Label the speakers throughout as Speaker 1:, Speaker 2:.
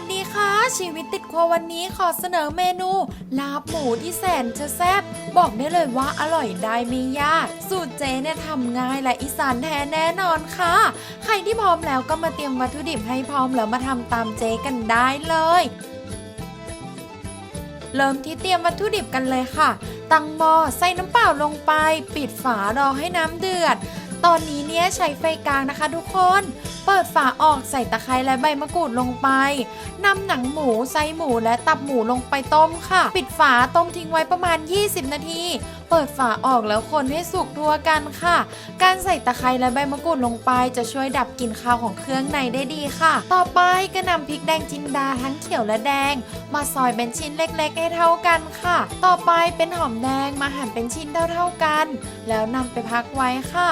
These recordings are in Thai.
Speaker 1: วัสดีค่ะ ชีวิตติดครัววันนี้ขอเสนอเมนู ลาบหมูที่แสนจะแซ่บบอกได้เลยว่าอร่อยได้ไม่ยาก สูตรเจเนี่ยทำง่ายและอีสานแท้แน่นอนค่ะ ใครที่พร้อมแล้วก็มาเตรียมวัตถุดิบให้พร้อมแล้วมาทำตามเจกันได้เลย เริ่มที่เตรียมวัตถุดิบกันเลยค่ะ ตั้งหม้อใส่น้ำเปล่าลงไป ปิดฝารอให้น้ำเดือด ตอนนี้เนี่ยใช้ไฟกลางนะคะทุกคน เปิดฝาออกใส่ตะไคร้และใบมะกรูดลงไปนำหนังหมูไส้หมูและตับหมูลงไปต้มค่ะ ปิดฝาต้มทิ้งไว้ประมาณ 20 นาที เปิดฝาออกแล้วคนให้สุกทั่วกันค่ะ การใส่ตะไคร้และใบมะกรูดลงไป จะช่วยดับกลิ่นคาวของเครื่องในได้ดีค่ะ ต่อไปก็นำพริกแดงจินดาทั้งเขียวและแดง มาซอยเป็นชิ้นเล็กๆ ให้เท่ากันค่ะ ต่อไปเป็นหอมแดงมาหั่นเป็นชิ้นเท่าๆกัน แล้วนำไปพักไว้ค่ะ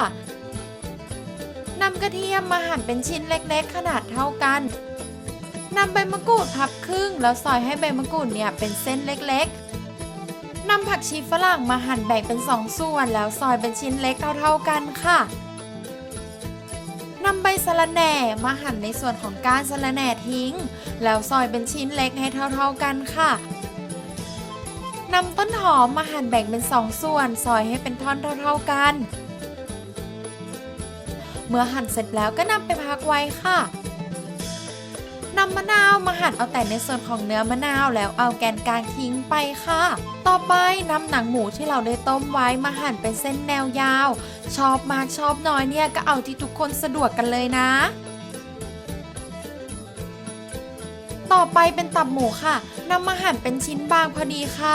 Speaker 1: นำกระเทียมมาหั่นเป็นชิ้นเล็กๆ ขนาดเท่ากันนำใบมะกรูดพับครึ่ง แล้วซอยให้ใบมะกรูดเนี่ยเป็นเส้นเล็กๆนำผักชีฝรั่งมาหั่นแบ่งเป็นสองส่วน แล้วซอยเป็นชิ้นเล็กเท่าๆกันค่ะนำใบสะระแหน่มาหั่นในส่วนของก้านสะระแหน่ทิ้ง แล้วซอยเป็นชิ้นเล็กให้เท่าๆกันค่ะนำต้นหอมมาหั่นแบ่งเป็นสองส่วน ซอยให้เป็นท่อนเท่าๆกัน เมื่อหั่นเสร็จแล้วก็นำไปพักไว้ค่ะนำมะนาวมาหั่นเอาแต่ในส่วนของเนื้อมะนาวแล้วเอาแกนกลางทิ้งไปค่ะ ต่อไปนำหนังหมูที่เราได้ต้มไว้มาหั่นเป็นเส้นแนวยาว ชอบมากชอบน้อยเนี่ยก็เอาที่ทุกคนสะดวกกันเลยนะ ต่อไปเป็นตับหมูค่ะนำมาหั่นเป็นชิ้นบางพอดีคำ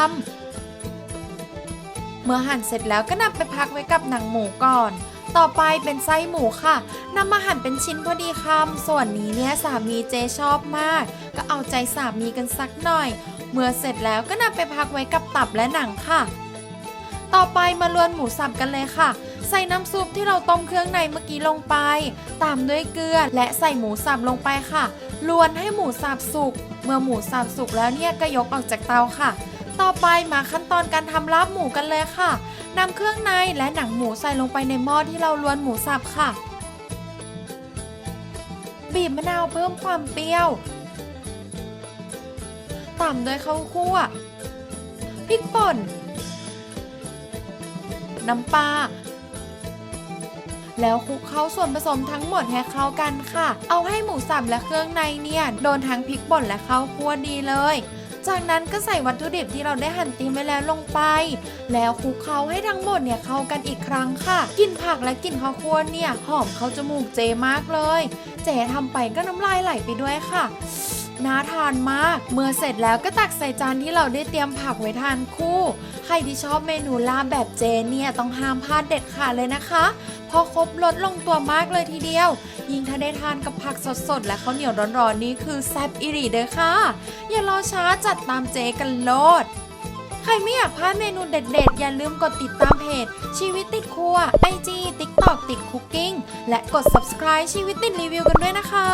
Speaker 1: เมื่อหั่นเสร็จแล้วก็นำไปพักไว้กับหนังหมูก่อน ต่อไปเป็นไส้หมูค่ะนำมาหั่นเป็นชิ้นพอดีคำส่วนนี้เนี่ยสามีเจชอบมาก ก็เอาใจสามีกันสักหน่อย เมื่อเสร็จแล้วก็นำไปพักไว้กับตับและหนังค่ะ ต่อไปมาลวนหมูสับกันเลยค่ะ ใส่น้ำซุปที่เราต้มเครื่องในเมื่อกี้ลงไป ตามด้วยเกลือและใส่หมูสับลงไปค่ะลวนให้หมูสับสุก เมื่อหมูสับสุกแล้วเนี่ยก็ยกออกจากเตาค่ะ ต่อไปมาขั้นตอนการทำลาบหมูกันเลยค่ะ นำเครื่องในและหนังหมูใส่ลงไปในหม้อที่เราลวนหมูสับค่ะ บีบมะนาวเพิ่มความเปรี้ยว ตามด้วยข้าวคั่ว พริกป่น น้ำปลาแล้วคลุกเข้าส่วนผสมทั้งหมดให้เข้ากันค่ะ เอาให้หมูสับและเครื่องในเนี่ย โดนทั้งพริกป่นและข้าวคั่วดีเลย จากนั้นก็ใส่วัตถุดิบที่เราได้หั่นเตรียมไว้แล้วลงไป แล้วคลุกเคล้าให้ทั้งหมดเนี่ยเข้ากันอีกครั้งค่ะกลิ่นผักและกลิ่นข้าวคั่วเนี่ยหอมเข้าจมูกเจมากเลย เจทำไปก็น้ำลายไหลไปด้วยค่ะน่าทานมาก เมื่อเสร็จแล้วก็ตักใส่จานที่เราได้เตรียมผักไว้ทานคู่ ใครที่ชอบเมนูลาบแบบเจเนี่ยต้องห้ามพลาดเด็ดขาดเลยนะคะ พอครบรสลงตัวมากเลยทีเดียว ยิ่งถ้าได้ทานกับผักสดๆ และข้าวเหนียวร้อนๆนี่คือแซ่บอิริเด้อค่ะ อย่ารอช้าจัดตามเจกันโลดใครไม่อยากพลาดเมนูเด็ดๆ อย่าลืมกดติดตามเพจ ชีวิตติดครัวไอจีติ๊กตอกติดคุกกิ้งและกด subscribe ชีวิตติดรีวิวกันด้วยนะคะ